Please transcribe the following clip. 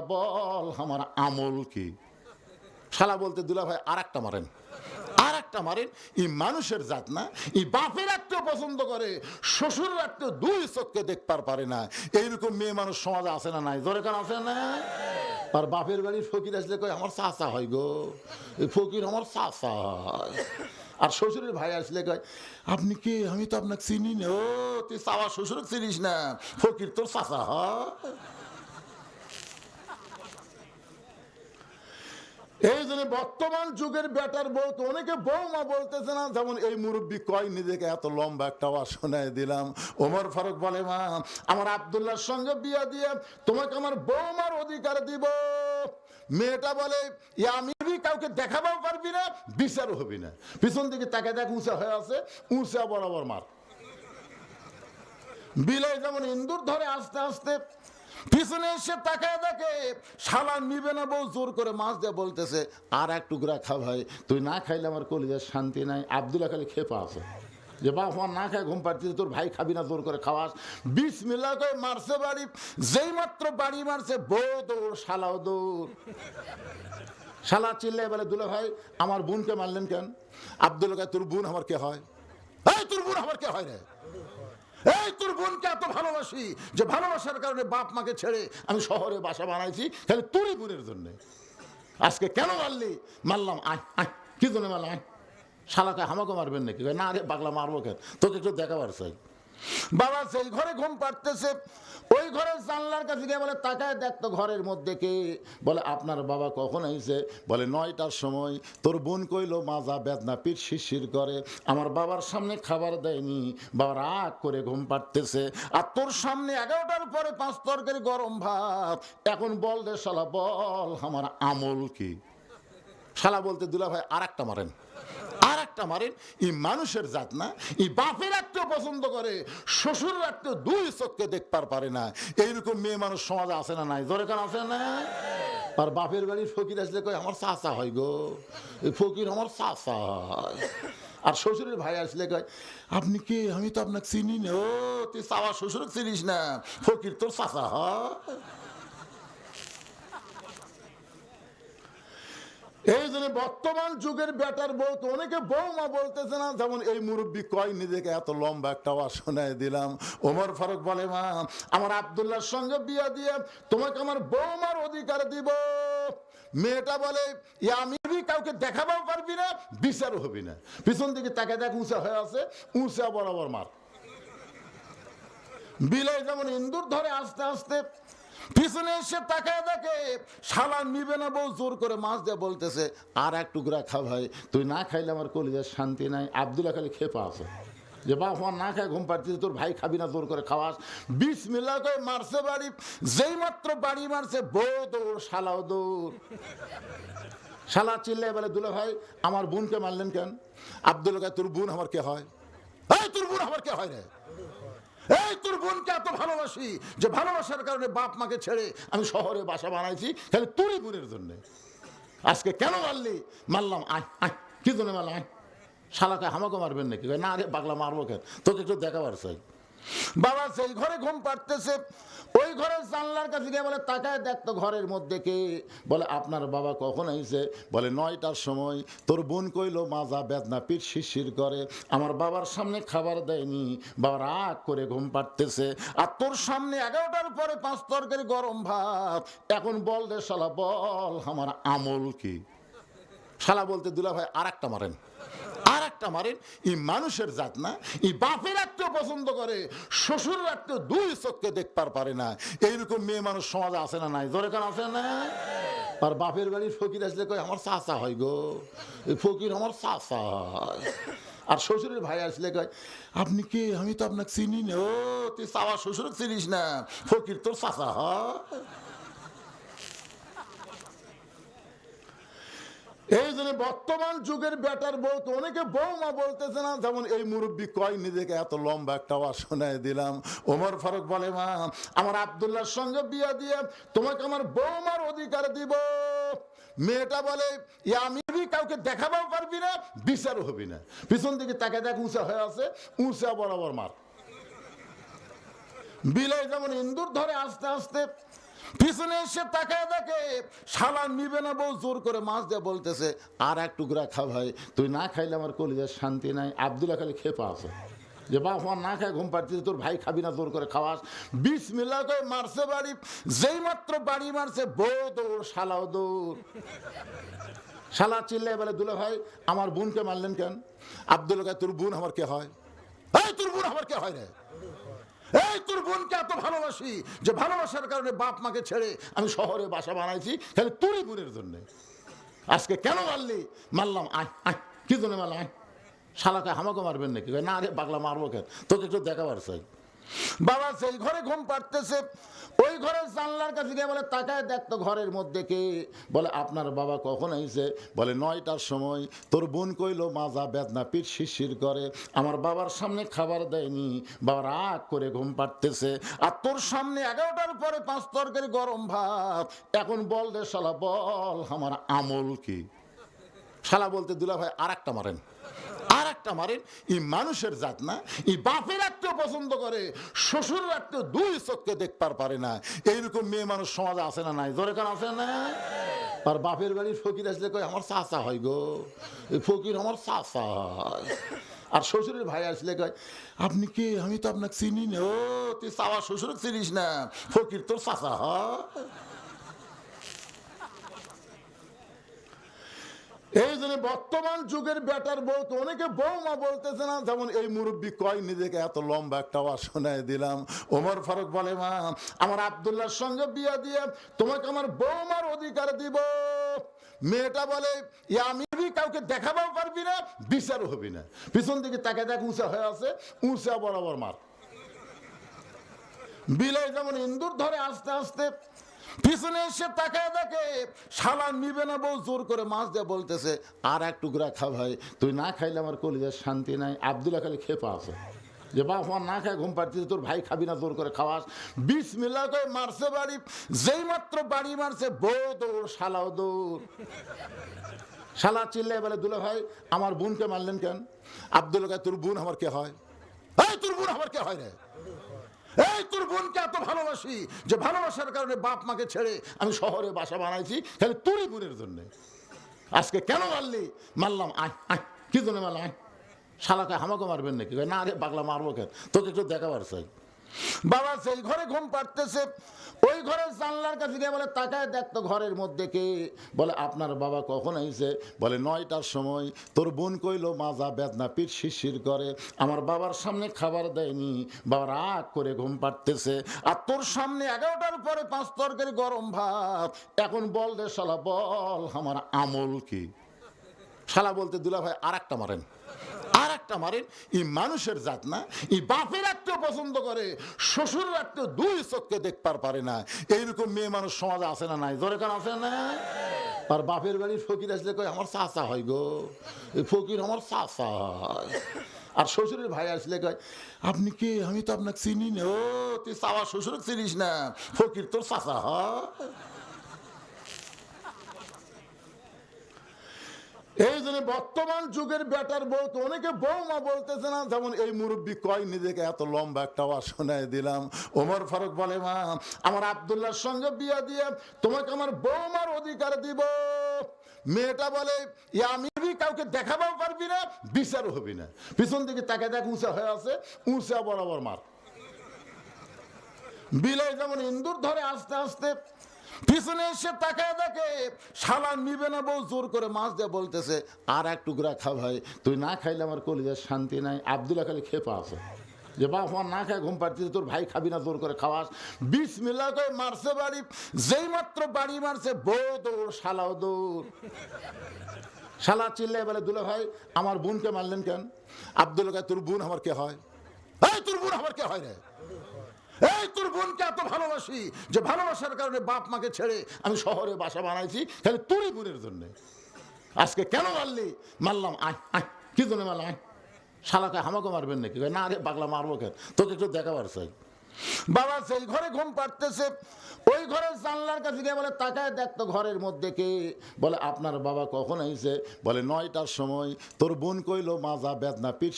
শালা বল, আমার আমল কি? শালা বলতে দুলা ভাই আর একটা মারেন। আর একটা মারেন, এই মানুষের জাত না, এই বাপের রাখতেও পছন্দ করে শ্বশুর রাখতেও দুই চোখকে দেখবার পারে না। এইরকম মেয়ে মানুষ সমাজে আসে না নাই? জোরে কান আছে না? আর বাপের বাড়ির ফকির আসলে কই আমার চাচা হয় গো। এই ফকির আমার চাচা হয়। আর শ্বশুরের ভাই আসলে কয়, আপনি কি? আমি তো আপনাকে চিনি না। ও, তুই চাওয়া শ্বশুর চিনিস না। ফকির তোর চাচা হয়। এই জন্য বর্তমান যুগের বেটার বউকে অনেকে বৌমা বলতেছে না, যেমন এই মুরব্বী কয়, নিজেকে এত লম্বা একটা শোনায় দিলাম। ওমর ফারুক বলে, মা, আমার আবদুল্লাহর সঙ্গে বিয়া দিয়ে তোমাকে আমার বৌমার অধিকার দিব। মেয়েটা বলে আমি কাউকে দেখাবাও পারবি না, বিচারও হবি না। পিছন দিকে তাকে দেখ, উঁচা হয়ে আছে, উঁচা বরাবর মার। বিলাই যেমন ইন্দুর ধরে আস্তে আস্তে পিছনে এসে তাকায় দেখে শালা নিবে না বউ, জোর করে মাছ দিয়ে বলতেছে, আর এক টুকরা খা ভাই, তুই না খাইলে আমার কলিজার শান্তি নাই। আবদুল্লাহ খালি খেপা আছে। যে বাপ, আমার না খায় ঘুম পাচ্ছিস তোর ভাই খাবি না, জোর করে খাওয়াস। বিষ মিলা করে মারছে বাড়ি, যেই মাত্র বাড়ি মারছে, বউ দৌড়, শালাও দৌড়। শালা চিল্লে বলে, দুলা ভাই, আমার বোনকে মারলেন কেন? আব্দুল কায়, তোর বোন আমার কে হয়? তোর বোন আমার কে হয় রে? এই তোর বোনকে এত ভালোবাসি যে ভালোবাসার কারণে বাপ মাকে ছেড়ে আমি শহরে বাসা বানাইছি, তাহলে তোরই বোনের জন্য। আজকে কেন মারলি? মারলাম, আয় আয়, কি জন্য মারলাম? আয়। শালাকে হামাকে মারবেন নাকি? না রে, পাগলা মারবো কেন? তোকে একটু দেখাবার চাই। বাবা সেই ঘরে ঘুম পাড়তেছে, ওই ঘরের জানলার কাছে গিয়ে বলে, তাকায় দেখ তো ঘরের মধ্যে কে? বলে, আপনার বাবা কখন আইছে? বলে, নয়টার সময়। তোর বোন কইলো মাজা বেদনা, পিঠ শিরশির করে। আমার বাবার সামনে খাবার দেয়নি। বাবা রাগ করে ঘুম পাড়তেছে। আর তোর সামনে এগারোটার পরে পাঁচ তরকারি, গরম ভাত। এখন বল রে শালা, বল, আমার আমল কি? শালা বলতে দুলা ভাই আর একটা মারেন। একটা মারেন এই মানুষের জাত না এই বাপের রাখতেও পছন্দ করে শ্বশুর রাখতেও দুই চোখকে দেখবার পারে না। এইরকম মেয়ে মানুষ সমাজে আছে না নাই? জোরে কান আছে না? আর বাপের বাড়ির ফকির আসলে কয়, আমার চাচা হয় গো। এই ফকির আমার চাচা হয়। আর শ্বশুরের ভাই আসলে কয়, আপনি কি? আমি তো আপনাকে চিনি না। ও, তুই চাওয়া শ্বশুর চিনিস না। ফকির তোর চাচা হয়। এই জন্য বর্তমান যুগের বেটার বউকে অনেকে বৌমা বলতেছে না, যেমন এই মুরব্বী কয়, নিজেকে এত লম্বা একটা শোনায় দিলাম। ওমর ফারুক বলে, মা, আমার আবদুল্লাহর সঙ্গে বিয়া দিয়ে তোমাকে আমার বৌমার অধিকার দিব। মেয়েটা বলে আমি কাউকে দেখাবাও পারবি না, বিচারও হবি না। পিছন দিকে তাকে দেখ, উঁচা হয়ে আছে, উঁচা বরাবর মার। বিলাই যেমন ইন্দুর ধরে আস্তে আস্তে পিছনে এসে তাকায় দেখে শালা নিবে না বউ জোর করে মাছ দিয়ে বলতেছে আর এক টুকরা খা ভাই তুই না খাইলে আমার কলিজার শান্তি নাই। আবদুল্লাহ খালি খেপা আছে যে বাপ আমার না খায় ঘুম পাচ্ছিস তোর ভাই খাবি না জোর করে খাওয়াস। বিষ মিলা করে মারছে বাড়ি যেই মাত্র বাড়ি মারছে বউ দৌড় শালাও দৌড়। শালা চিল্লে বলে দুলা ভাই আমার বোনকে মারলেন কেন? আবদুল্লাহ কয়, তোর বোন আমার কে হয়? তোর বোন আমার কে হয় রে? এই তোর বোনকে এত ভালোবাসি যে ভালোবাসার কারণে বাপ মাকে ছেড়ে আমি শহরে বাসা বানাইছি, তাহলে তোরই বোনের জন্য। আজকে কেন মারলি? মারলাম, আয় আয়, কি জন্য মারলাম? আয়। শালাকে হামাকে মারবেন নাকি? না রে, পাগলা মারবো কেন? তোকে একটু দেখাবার চাই। বাবা সেই ঘরে ঘুম পাড়তেছে। ওই ঘরের জানলার কাছে গিয়ে বলে, তাকায় দেখ তো ঘরের মধ্যে কে? বলে, আপনার বাবা কখন আইছে? বলে, নয়টার সময়। তোর বোন কইলো মাজা বেদনা, পিঠ শিরশির করে। আমার বাবার সামনে খাবার দেয়নি। বাবা রাগ করে ঘুম পাড়তেছে। আর তোর সামনে এগারোটার পরে পাঁচ তরকারি, গরম ভাত। এখন বল রে শালা, বল, আমার আমল কি? শালা বলতে দুলা ভাই আর একটা মারেন। আর মারেন, এই মানুষের জাত না, এই বাপের রাখতেও পছন্দ করে শ্বশুর রাখতেও দুই চোখকে দেখবার পারে না। এইরকম মেয়ে মানুষ সমাজে আছে না নাই? জোরে কান, আছে না আর বাপের বাড়ির ফকির আসলে কয়, আমার চাচা হয় গো। এই ফকির আমার চাচা হয়। আর শ্বশুরের ভাই আসলে কয়, আপনি কি? আমি তো আপনাকে চিনি না। ও, তুই চাওয়া শ্বশুর চিনিস না। ফকির তোর চাচা হয়। এই জন্য বর্তমান যুগের বেটার বউকে অনেকে বৌমা বলতেছে না, যেমন এই মুরব্বী কয়, নিজেকে এত লম্বা একটা শোনায় দিলাম। ওমর ফারুক বলে, মা, আমার আবদুল্লাহর সঙ্গে বিয়া দিয়ে তোমাকে আমার বৌমার অধিকার দিব। মেয়েটা বলে আমি কাউকে দেখাবাও পারবি না বিচারও হবি না। পিছন দিকে তাকে দেখ, উঁচা হয়ে আছে, উঁচা বরাবর মার। বিলাই যেমন ইন্দুর ধরে আস্তে আস্তে পিছনে এসে তাকায় দেখে শালা নিবে না বউ, জোর করে মাছ দিয়ে বলতেছে, আর এক টুকরা খা ভাই, তুই না খাইলে আমার কলিজার শান্তি নাই। আবদুল্লাহ খালি খেপা আছে। যে বাপ আমার না খায়, ঘুম পাড়তেছে, তোর ভাই খাবি না, জোর করে খাওয়াস। বিষ মিলা করে মারছে বাড়ি যেই মাত্র বাড়ি মারছে, বউ দৌড়, শালাও দৌড়। শালা চিল্লাই বলে, দুলা ভাই, আমার বোনকে মারলেন কেন? আব্দুল কায়, তোর বোন আমার কে হয়? তোর বোন আমার কে হয় রে? এই তোর বোনকে এত ভালোবাসি যে ভালোবাসার কারণে বাপ মাকে ছেড়ে আমি শহরে বাসা বানাইছি, তাহলে তোরই বোনের জন্য। আজকে কেন মারলি? মারলাম, আয় আয়, কি জন্য মারলাম? আয়। শালাকে হামাকে মারবেন নাকি? না রে, পাগলা, মারবো কেন? তোকে একটু দেখাবার চাই। বাবা সেই ঘরে ঘুম পাড়তেছে। ওই ঘরের জানলার কাছে গিয়ে বলে, তাকায় দেখ তো ঘরের মধ্যে কে? বলে, আপনার বাবা কখন আইছে? বলে, নয়টার সময়। তোর বোন কইলো মাজা বেদনা পিঠ শিরশির করে, আমার বাবার সামনে খাবার দেয়নি। বাবা রাগ করে ঘুম পাড়তেছে। আর তোর সামনে এগারোটার পরে পাঁচ তরকারি, গরম ভাত। এখন বল রে শালা, বল, আমার আমল কি? শালা বলতে দুলা ভাই আর একটা মারেন। একটা মারেন ই মানুষের জাত না ই বাপের আত্মীয় পছন্দ করে শ্বশুর আত্মীয় দুই চোখকে দেখবার পারে না। এইরকম মেয়ে মানুষ সমাজে আছে না নাই? জোরে কান আছে না? আর বাপের বাড়ির ফকির আসলে কই আমার চাচা হয় গো। এই ফকির আমার চাচা হয়। আর শ্বশুরের ভাই আসলে কয়, আপনি কে? আমি তো আপনাকে চিনি না। ও, তুই চাওয়া শ্বশুর চিনিস না। ফকির তোর চাচা হয়। এই জন্য বর্তমান যুগের বেটার বউ তো অনেকে বৌমা বলতেছে না, যেমন এই মুরব্বী কয়, নিজেকে এত লম্বা একটা শোনায় দিলাম। ওমর ফারুক বলে, মা, আমার আবদুল্লাহর সঙ্গে বিয়া দিয়ে তোমাকে আমার বৌমার অধিকার দিব। মেয়েটা বলে আমি কাউকে দেখাবাও পারবি না, বিচারও হবি না। পিছন দিকে তাকে দেখ, উঁচা হয়ে আছে, উঁচা বরাবর মার। বিলাই যেমন ইন্দুর ধরে আস্তে আস্তে পিছনে এসে তাকায় দেখে, শালা নিবে না বউ, জোর করে মাছ দিয়ে বলতেছে, আর এক টুকরা খা ভাই, তুই না খাইলে আমার কলিজার শান্তি নাই। আবদুল্লাহ খালি খেপা আছে। যে, বাপ, আমার না খায় ঘুম পাড়তেছে, তোর ভাই খাবি না, জোর করে খাওয়াস। বিষ মিলা করে মারছে বাড়ি, যেই মাত্র বাড়ি মারছে, বউ দৌড়, শালাও দৌড়। শালা চিল্লাই বলে, দুলা ভাই, আমার বোনকে মারলেন কেন? আব্দুল তোর বোন আমার কে হয়? তোর বোন আমার কে হয় রে? এই তোর বোনকে এত ভালোবাসি যে ভালোবাসার কারণে বাপ মাকে ছেড়ে আমি শহরে বাসা বানাইছি, তাহলে তোরই বোনের জন্য। আজকে কেন মারলি? মারলাম, আয় আয়, কি জন্য মারলাম? আয়। শালাকে হামাকে মারবেন নাকি? না রে, পাগলা মারবো কেন? তোকে একটু দেখাবার চাই। বাবা সেই ঘরে ঘুম পাড়তেছে, ওই ঘরের জানলার কাছে গিয়ে বলে, তাকায় দেখ তো ঘরের মধ্যে কে? বলে, আপনার বাবা কখন আইছে? বলে, নয়টার সময়। তোর বোন কইলো মাজা বেদনা পিঠ শিরশির করে, আমার বাবার সামনে খাবার দেয়নি। বাবা রাগ করে ঘুম পাড়তেছে। আর তোর সামনে এগারোটার পরে পাঁচ তরকারি, গরম ভাত। এখন বল রে শালা, বল, আমার আমল কি? শালা বলতে দুলা ভাই আর একটা মারেন। একটা মারেন ই মানুষের জাত না ই বাপের আত্মীয় পছন্দ করে শ্বশুর আত্মীয় দুই চোখকে দেখবার পারে না। এইরকম মেয়ে মানুষ সমাজে আছে না নাই? জোরে কান আছে না আর বাপের বাড়ির ফকির আসলে কয়, আমার চাচা হয় গো। এই ফকির আমার চাচা হয়। আর শ্বশুরের ভাই আসলে কয়, আপনি কে? আমি তো আপনাকে চিনি না। ও, তুই চাওয়া শ্বশুর চিনিস না। ফকির তোর চাচা হয়। এই জন্য বর্তমান যুগের বেটার বউ তো অনেকে বৌমা বলতেছে না, যেমন এই মুরব্বী কয়, নিজেকে এত লম্বা একটা শোনায় দিলাম। ওমর ফারুক বলে, মা, আমার আবদুল্লাহর সঙ্গে বিয়া দিয়ে তোমাকে আমার বৌমার অধিকার দিব। মেয়েটা বলে আমি কাউকে দেখাবাও পারবি না বিচারও হবি না। পিছন দিকে তাকে দেখ, উঁচা হয়ে আছে, উঁচা বরাবর মার। বিলাই যেমন ইন্দুর ধরে আস্তে আস্তে পিছনে এসে তাকায় দেখে শালা নিবে না বউ, জোর করে মাছ দিয়ে বলতেছে, আর এক টুকরা খা ভাই, তুই না খাইলে আমার কলিজার শান্তি নাই। আবদুল্লা খালি খেপা আছে। যে বাপ আমার না খায় ঘুম পাড়তেছে, তোর ভাই খাবি না, জোর করে খাওয়াস। বিষ মিলা করে মারছে বাড়ি যেই মাত্র বাড়ি মারছে, বউ দৌড়, শালাও দৌড়। শালা চিল্লাই বলে, দুলা ভাই, আমার বোনকে মারলেন কেন? আব্দুল তোর বোন আমার কে হয়? তোর বোন আমার কে হয় রে? এই তোর বোনকে এত ভালোবাসি যে ভালোবাসার কারণে বাপ মাকে ছেড়ে আমি শহরে বাসা বানাইছি খালি তোরই বোনের জন্য। আজকে কেন মারলি? মারলাম, আয় আয়, কি জন্য মারলাম? আয়। শালাকে আমাকে মারবেন নাকি? না রে, পাগলা, মারবো কেন? তোকে একটু দেখাবার চাই। বাবা, সেই ঘরে ঘুম পাড়তেছে। ওই ঘরের জানলার কাছে গিয়ে বলে, তাকায় দেখ তো ঘরের মধ্যে কে? বলে, আপনার বাবা কখন আইছে? বলে, নয়টার সময়। তোর বোন কইলো, মাজা, বেদনা পিঠ